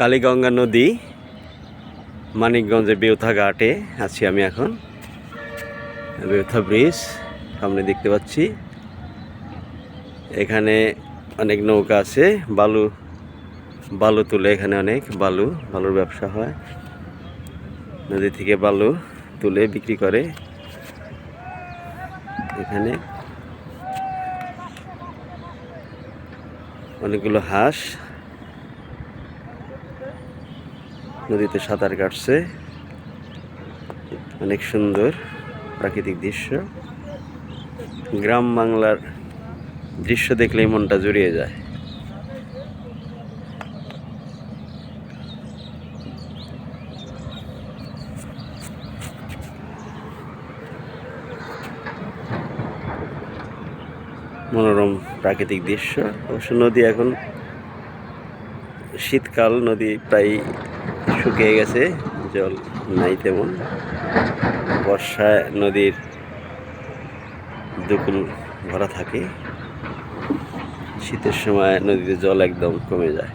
কালীগঙ্গা নদী মানিকগঞ্জে বেউথা ঘাটে আছি আমি এখন। বেউথা ব্রিজ, সামনে দেখতে পাচ্ছি। এখানে অনেক নৌকা আছে, বালু বালু তুলে এখানে অনেক বালু, বালুর ব্যবসা হয়। নদী থেকে বালু তুলে বিক্রি করে এখানে। অনেকগুলো হাঁস নদীতে সাঁতার কাটছে। অনেক সুন্দর প্রাকৃতিক দৃশ্য। গ্রাম বাংলার দৃশ্য দেখলেই মনটা জুড়িয়ে যায়। মনোরম প্রাকৃতিক দৃশ্য। অবশ্য নদী এখন শীতকাল, নদী প্রায় শুকিয়ে গেছে, জল নাই তেমন। বর্ষায় নদীর দুকুল ভরা থাকে। শীতের সময় নদীতে জল একদম কমে যায়।